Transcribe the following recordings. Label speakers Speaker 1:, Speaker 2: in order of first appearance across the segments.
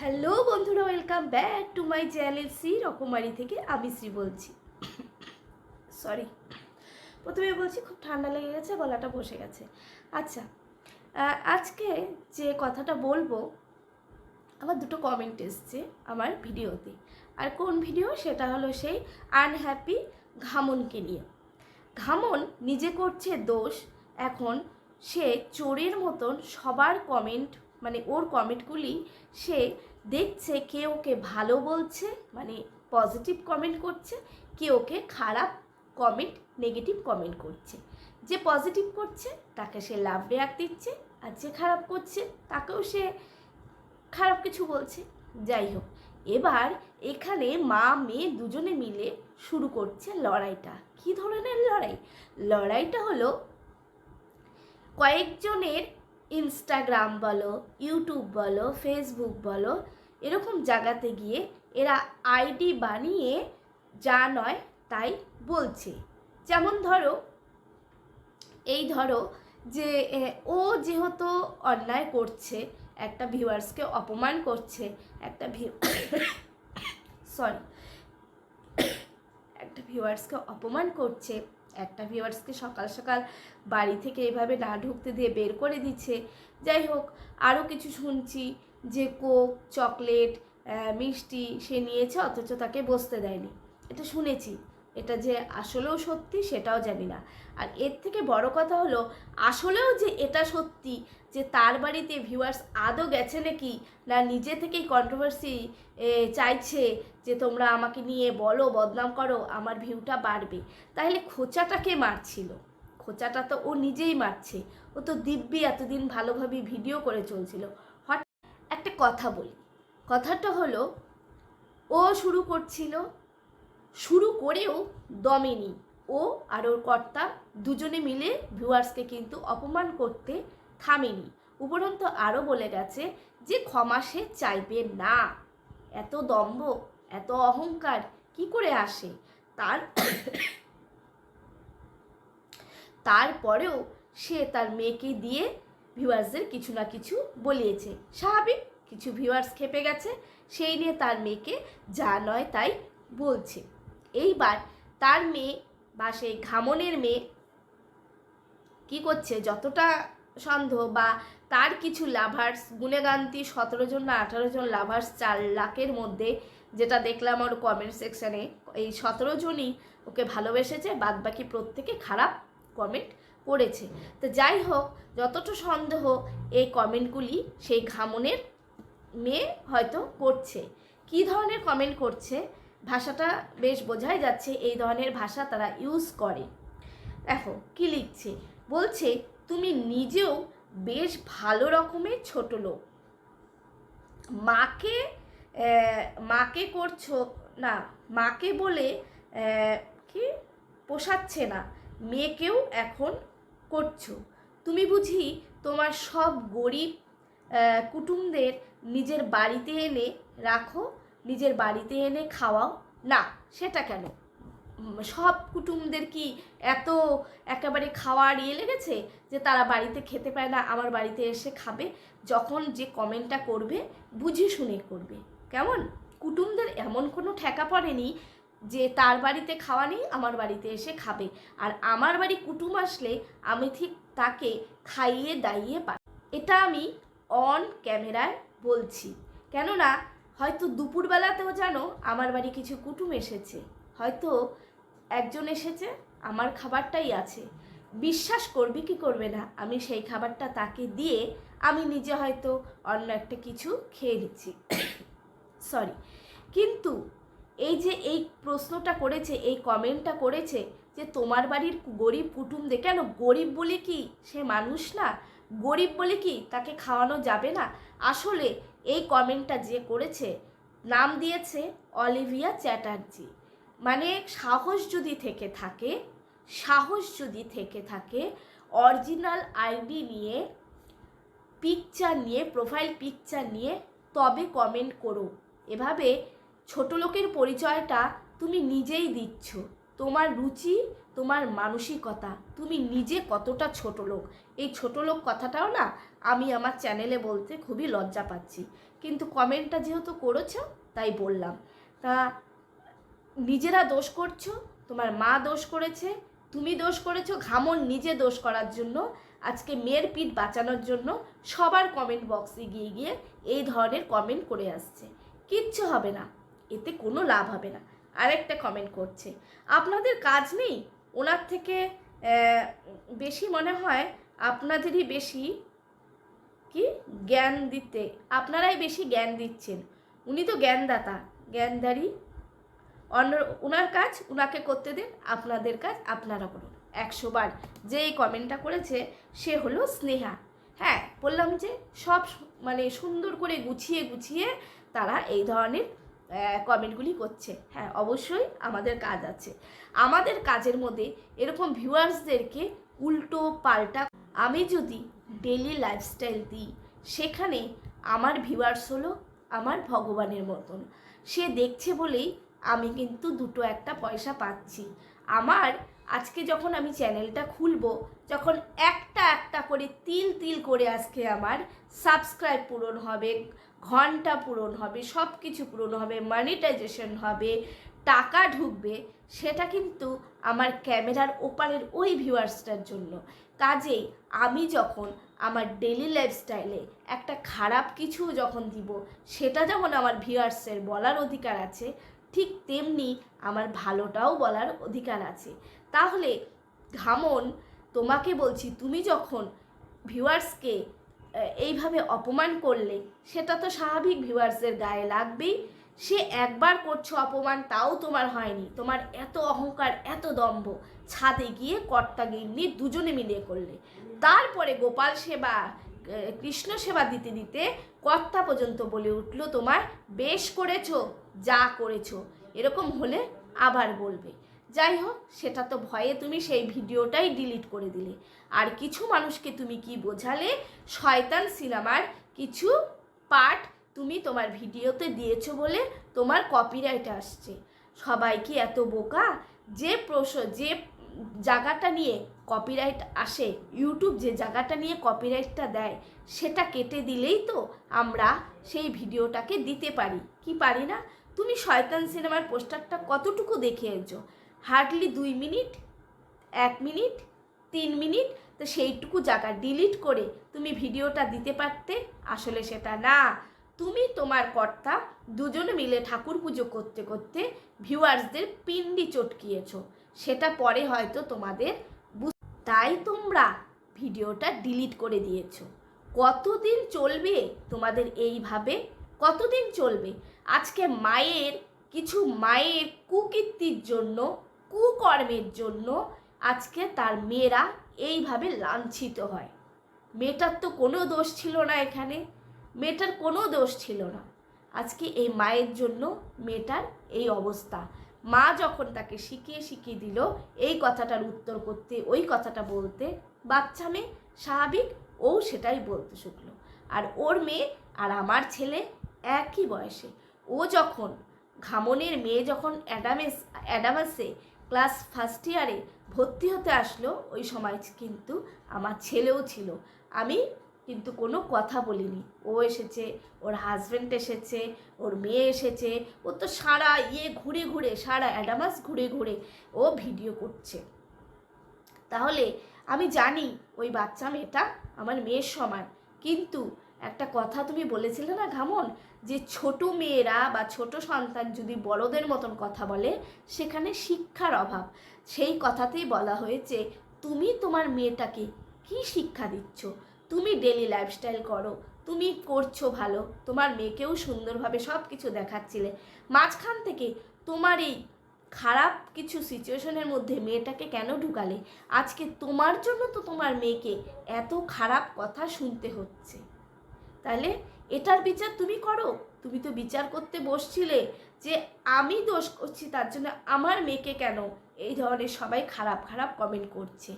Speaker 1: Hello বন্ধুরা welcome back to my channel Shri Rokomari থেকে আমি শ্রী বলছি। সরি প্রথমে বলছি খুব ঠান্ডা লেগে গেছে, গলাটা বসে গেছে। আচ্ছা আজকে যে কথাটা বলব, আমার দুটো কমেন্ট এসছে আমার ভিডিওতে। আর কোন ভিডিও সেটা হলো সেই আনহ্যাপি ঘামনকে নিয়ে। ঘামন নিজে করছে দোষ, এখন সে চোরের মতন সবার কমেন্ট মানে ওর কমেন্টগুলি সে দেখছে, কে ওকে ভালো বলছে মানে পজিটিভ কমেন্ট করছে, কে ওকে খারাপ কমেন্ট, নেগেটিভ কমেন্ট করছে। যে পজিটিভ করছে, তাকে সে লাভ রেয়াক দিচ্ছে, আর যে খারাপ করছে, তাকেও সে খারাপ কিছু বলছে। যাই হোক, এবার এখানে মা, মেয়ে দুজনে মিলে শুরু করছে লড়াইটা। কি ধরনের লড়াই? লড়াইটা হলো কয়েকজনের ইনস্টাগ্রাম বলো ইউটিউব বলো ফেসবুক বলো, এরকম জায়গাতে গিয়ে এরা আইডি বানিয়ে যা নয় তাই বলছে। যেমন ধরো, এই ধরো যে ও যেহেতু অন্যায় করছে, একটা ভিউয়ার্সকে অপমান করছে, একটা ভিউ সরি একটা ভিউয়ার্সকে অপমান করছে একটা ভিউয়ার্সকে সকাল সকাল বাড়ি থেকে এভাবে না ঢুকতে দিয়ে বের করে দিচ্ছে। যাই হোক, আরও কিছু শুনছি যে কোক, চকলেট মিষ্টি সে নিয়েছে, অথচ তাকে বসতে দেয়নি। এটা শুনেছি। এটা যে আসলেও সত্যি সেটাও জানি না। আর এর থেকে বড় কথা হলো, আসলেও যে এটা সত্যি যে তার বাড়িতে ভিউয়ার্স আদৌ গেছে নাকি, না নিজে থেকেই কন্ট্রোভার্সি চাইছে যে তোমরা আমাকে নিয়ে বলো, বদনাম করো, আমার ভিউটা বাড়বে। তাহলে খোঁচাটাকে মারছিল? খোঁচাটা তো ও নিজেই মারছে। ও তো দিব্যি এতদিন ভালোভাবে ভিডিও করে চলছিল। হঠাৎ একটা কথা বলি। কথাটা হলো, ও শুরু করছিল, শুরু করেও দমেনি ও আর ওর কর্তা দুজনে মিলে ভিউয়ার্সকে কিন্তু অপমান করতে থামেনি। উপরন্ত আরও বলে গেছে যে ক্ষমা সে চাইবে না। এত দম্ভ। এত অহংকার, কি করে আসে? তার তারপরেও সে তার মেয়েকে দিয়ে ভিউয়ার্সদের কিছু না কিছু বলিয়েছে। স্বাভাবিক, কিছু ভিউয়ার্স খেপে গেছে, সেই নিয়ে তার মেয়েকে যা নয় তাই বলছে। এইবার তার মেয়ে বা সেই ঘামনের মেয়ে কি করছে? যতটা সন্দেহ বা তার কিছু লাভার্স গুণেগান্তি, সতেরো জন না আঠারো জন লাভার্স চার লাখের মধ্যে যেটা দেখলাম ওর কমেন্ট সেকশানে এই সতেরো জনই ওকে ভালোবেসেছে বাদ বাকি প্রত্যেকে খারাপ কমেন্ট করেছে। তো যাই হোক, যতটা সন্দেহ এই কমেন্টগুলি সেই ঘামনের মেয়ে হয়তো করছে। কী ধরনের কমেন্ট করছে? ভাষাটা বেশ বোঝাই যাচ্ছে, এই ধরনের ভাষা তারা ইউজ করে। দেখো, কি লিখছে? বলছে, তুমি নিজেও বেশ ভালো রকমের ছোট লোক। মাকে মাকে করছ, না, মাকে বলে কি? পোষাচ্ছে না। মেয়েকেও এখন করছ। তুমি বুঝি তোমার সব গরিব কুটুমদের নিজের বাড়িতে এনে রাখো, নিজের বাড়িতে এনে খাওয়াও? না, সেটা কেন? সব কুটুমদের কি এত একেবারে খাওয়ার ইয়ে লেগেছে যে তারা বাড়িতে খেতে পায় না, আমার বাড়িতে এসে খাবে? যখন যে কমেন্টটা করবে, বুঝে শুনে করবে। কেমন? কুটুমদের এমন কোনো ঠেকা পড়েনি যে তার বাড়িতে খাওয়া নেই, আমার বাড়িতে এসে খাবে। আর আমার বাড়ি কুটুম আসলে আমি ঠিক তাকে খাইয়ে দাইয়ে পা এটা আমি অন ক্যামেরায় বলছি। কেননা, হয়তো দুপুরবেলাতেও জানো আমার বাড়ি কিছু কুটুম এসেছে। হয়তো একজন এসেছে, আমার খাবারটাই আছে। বিশ্বাস করবি কি করবে না, আমি সেই খাবারটা তাকে দিয়ে আমি নিজে হয়তো অন্য একটা কিছু খেয়ে নিচ্ছি। সরি কিন্তু এই যে এই প্রশ্নটা করেছে, এই কমেন্টটা করেছে যে তোমার বাড়ির গরিব কুটুমদের, কেন গরিব বলে কি সে মানুষ না? গরিব বলে কি তাকে খাওয়ানো যাবে না? আসলে এই কমেন্টটা যে করেছে, নাম দিয়েছে অলিভিয়া চ্যাটার্জি। মানে সাহস যদি থেকে থাকে, সাহস যদি থেকে থাকে, অরিজিনাল আইডি নিয়ে পিকচার নিয়ে প্রোফাইল পিকচার নিয়ে তবে কমেন্ট করো। এভাবে ছোট লোকের পরিচয়টা তুমি নিজেই দিচ্ছ। তোমার রুচি, তোমার মানসিকতা, তুমি নিজে কতটা ছোট লোক। এই ছোট লোক কথাটাও না আমি আমার চ্যানেলে বলতে খুবই লজ্জা পাচ্ছি। কিন্তু কমেন্টটা যেহেতু করেছ, তাই বললাম। তা নিজেরা দোষ করছ, তোমার মা দোষ করেছে, তুমি দোষ করেছ ঘামন নিজে দোষ করার জন্য। আজকে মেয়ের পিঠ বাঁচানোর জন্য সবার কমেন্ট বক্সে গিয়ে গিয়ে এই ধরনের কমেন্ট করে আসছে। কিচ্ছু হবে না। এতে কোনো লাভ হবে না। আরেকটা কমেন্ট করছে, আপনাদের কাজ নেই? ওনার থেকে বেশি মনে হয় আপনাদেরই বেশি কি জ্ঞান দিতে, আপনারাই বেশি জ্ঞান দিচ্ছেন। উনি তো জ্ঞানদাতা জ্ঞানদারি অন্য ওনার কাজ ওনাকে করতে দিন, আপনাদের কাজ আপনারা করুন। একশো বার যে এই কমেন্টটা করেছে, সে হলো স্নেহা। হ্যাঁ বললাম যে সব মানে সুন্দর করে গুছিয়ে গুছিয়ে তারা এই ধরনের কমেন্টগুলি করছে। হ্যাঁ অবশ্যই আমাদের কাজ আছে। আমাদের কাজের মধ্যে এরকম ভিউয়ার্সদেরকে উল্টো পাল্টা আমি যদি ডেলি লাইফস্টাইল দিই, সেখানে আমার ভিউয়ার্স হলো আমার ভগবানের মতন। সে দেখছে বলেই আমি কিন্তু দুটো একটা পয়সা পাচ্ছি। আমার আজকে যখন আমি চ্যানেলটা খুলবো, যখন একটা একটা করে তিল তিল করে আজকে আমার সাবস্ক্রাইব পূরণ হবে ঘণ্টা পূরণ হবে সব কিছু পূরণ হবে মনিটাইজেশন হবে, টাকা ঢুকবে, সেটা কিন্তু আমার ক্যামেরার ওপারের ওই ভিউয়ার্সটার জন্য। কাজেই আমি যখন আমার ডেলি লাইফস্টাইলে একটা খারাপ কিছু যখন দিব, সেটা যেমন আমার ভিউয়ার্সের বলার অধিকার আছে, ঠিক তেমনি আমার ভালোটাও বলার অধিকার আছে। তাহলে ঘামন, তোমাকে বলছি, তুমি যখন ভিউয়ার্সকে এইভাবে অপমান করলে, সেটা তো স্বাভাবিক ভিউয়ার্সের গায়ে লাগবেই। সে একবার করছ অপমান, তাও তোমার হয়নি। তোমার এত অহংকার, এত দম্ভ। ছাদে গিয়ে কর্তা গিন্নি দুজনে মিলিয়ে করলে। তারপরে গোপাল সেবা কৃষ্ণ সেবা দিতে দিতে কর্তা পর্যন্ত বলে উঠল, তোমার বেশ করেছ, যা করেছ। এরকম হলে আবার বলবে। যাই হোক সেটা তো ভয়ে তুমি সেই ভিডিওটাই ডিলিট করে দিলে। আর কিছু মানুষকে তুমি কি বোঝালে? শয়তান সিনেমার কিছু পার্ট তুমি তোমার ভিডিওতে দিয়েছ বলে তোমার কপিরাইট আসছে। সবাই কি এত বোকা? যে প্রশ যে জায়গাটা নিয়ে কপিরাইট আসে ইউটিউব যে জায়গাটা নিয়ে কপিরাইটটা দেয়, সেটা কেটে দিলেই তো আমরা সেই ভিডিওটাকে দিতে পারি। কি পারি না? তুমি শয়তান সিনেমার পোস্টারটা কতটুকু দেখে দেখিয়েছো হার্ডলি দুই মিনিট, এক মিনিট, তিন মিনিট, তো সেইটুকু জায়গা ডিলিট করে তুমি ভিডিওটা দিতে পারতে, আসলে সেটা না। তুমি তোমার কর্তা দুজনে মিলে ঠাকুর পুজো করতে করতে ভিউয়ার্সদের পিন্ডি চটকিয়েছ, সেটা পরে হয়তো তোমাদের তাই তোমরা ভিডিওটা ডিলিট করে দিয়েছ। কতদিন চলবে তোমাদের এইভাবে? কতদিন চলবে? আজকে মায়ের, কিছু মায়ের কুকীর্তির জন্য কুকর্মের জন্য আজকে তার মেয়েরা এইভাবে লাঞ্ছিত হয়। মেয়েটার তো কোনো দোষ ছিল না এখানে। মেয়েটার কোনো দোষ ছিল না। আজকে এই মায়ের জন্য মেয়েটার এই অবস্থা। মা যখন তাকে শিখিয়ে শিখিয়ে দিল এই কথাটার উত্তর করতে, ওই কথাটা বলতে, বাচ্চা মেয়ে স্বাভাবিক ও সেটাই বলতে শুকলো। আর ওর মেয়ে আর আমার ছেলে একই বয়সে। ও যখন ঘামনের মেয়ে, যখন অ্যাডামেস, অ্যাডামাসে ক্লাস ফার্স্ট ইয়ারে ভর্তি হতে আসলো, ওই সময় কিন্তু আমার ছেলেও ছিল। আমি কিন্তু কোনো কথা বলিনি। ও এসেছে, ওর হাজব্যান্ড এসেছে, ওর মেয়ে এসেছে, ও তো সারা ইয়ে ঘুরে ঘুরে, সারা অ্যাডামাস ঘুরে ঘুরে ও ভিডিও করছে। তাহলে আমি জানি ওই বাচ্চা মেয়েটা আমার মেয়ের সমান, কিন্তু একটা কথা তুমি বলেছিলে না ঘামন? যে ছোট মেয়েরা বা ছোট সন্তান যদি বড়দের মতন কথা বলে, সেখানে শিক্ষার অভাব। সেই কথাতেই বলা হয়েছে, তুমি তোমার মেয়েটাকে কি শিক্ষা দিচ্ছ? তুমি ডেলি লাইফস্টাইল করো, তুমি করছ ভালো, তোমার মেয়েকেও সুন্দরভাবে সব কিছু দেখাচ্ছিলে। মাঝখান থেকে তোমার এই খারাপ কিছু সিচুয়েশনের মধ্যে মেয়েটাকে কেন ঢুকালে? আজকে তোমার জন্য তো তোমার মেয়েকে এত খারাপ কথা শুনতে হচ্ছে। তাহলে এটার বিচার তুমি করো। তুমি তো বিচার করতে বসছিলে যে আমি দোষ করছি, তার জন্য আমার মেয়েকে কেন? এই ধরনের সবাই খারাপ খারাপ কমেন্ট করছে।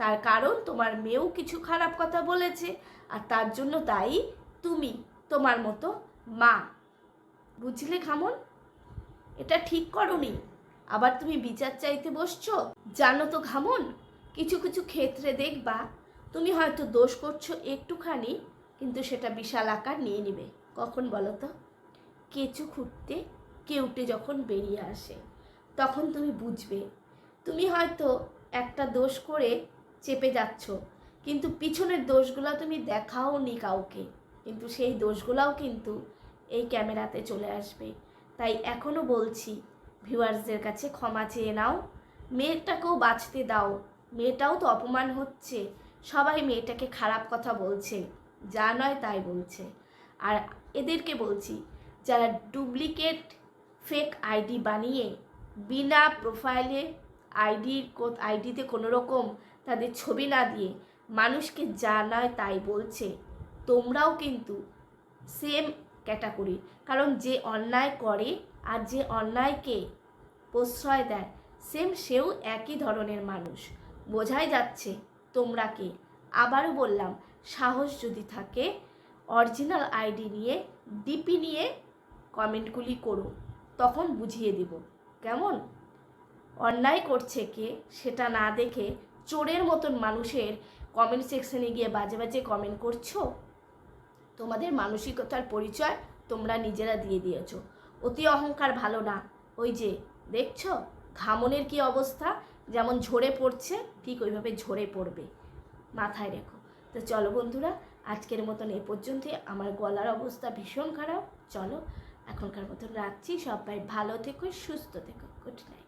Speaker 1: তার কারণ তোমার মেয়েও কিছু খারাপ কথা বলেছে আর তার জন্য দায়ী তুমি, তোমার মতো মা। বুঝলে খামন এটা ঠিক করনি। আবার তুমি বিচার চাইতে বসছো? জানো তো ঘামন? কিছু কিছু ক্ষেত্রে দেখবা, তুমি হয়তো দোষ করছ একটুখানি কিন্তু সেটা বিশাল আকার নিয়ে নেবে। কখন বলো তো? কেঁচু খুঁড়তে, কেউটে যখন বেরিয়ে আসে, তখন তুমি বুঝবে। তুমি হয়তো একটা দোষ করে চেপে যাচ্ছ, কিন্তু পিছনের দোষগুলো তুমি দেখাও নি কাউকে। কিন্তু সেই দোষগুলোও কিন্তু এই ক্যামেরাতে চলে আসবে। তাই এখনও বলছি, ভিউয়ার্সদের কাছে ক্ষমা চেয়ে নাও। মেয়েটাকেও বাঁচতে দাও। মেয়েটাও তো অপমান হচ্ছে। সবাই মেয়েটাকে খারাপ কথা বলছে। যা নয় তাই বলছে। আর এদেরকে বলছি, যারা ডুপ্লিকেট ফেক আইডি বানিয়ে বিনা প্রোফাইলে আইডির আইডিতে কোনো রকম তাদের ছবি না দিয়ে মানুষকে যা নয় তাই বলছে, তোমরাও কিন্তু সেম ক্যাটাগরি কারণ যে অন্যায় করে আর যে অন্যায়কে প্রশ্রয় দেয় সেম সেও একই ধরনের মানুষ। বোঝাই যাচ্ছে তোমরা কে আবারও বললাম সাহস যদি থাকে অরিজিনাল আইডি নিয়ে ডিপি নিয়ে কমেন্টগুলি করো, তখন বুঝিয়ে দেব। কেমন? অন্যায় করছে কে সেটা না দেখে চোরের মতন মানুষের কমেন্ট সেকশনে গিয়ে বাজে বাজে কমেন্ট করছ? তোমাদের মানসিকতার পরিচয় তোমরা নিজেরা দিয়ে দিয়েছ। অতি অহংকার ভালো না। ওই যে, দেখছ? ঘামনের কি অবস্থা? যেমন ঝরে পড়ছে, ঠিক ওইভাবে ঝরে পড়বে। মাথায় রেখো। তো চলো বন্ধুরা, আজকের মতন এ পর্যন্তই। আমার গলার অবস্থা ভীষণ খারাপ। চলো, এখনকার মতন রাখছি। সবাই ভালো থেকো, সুস্থ থেকো। Good night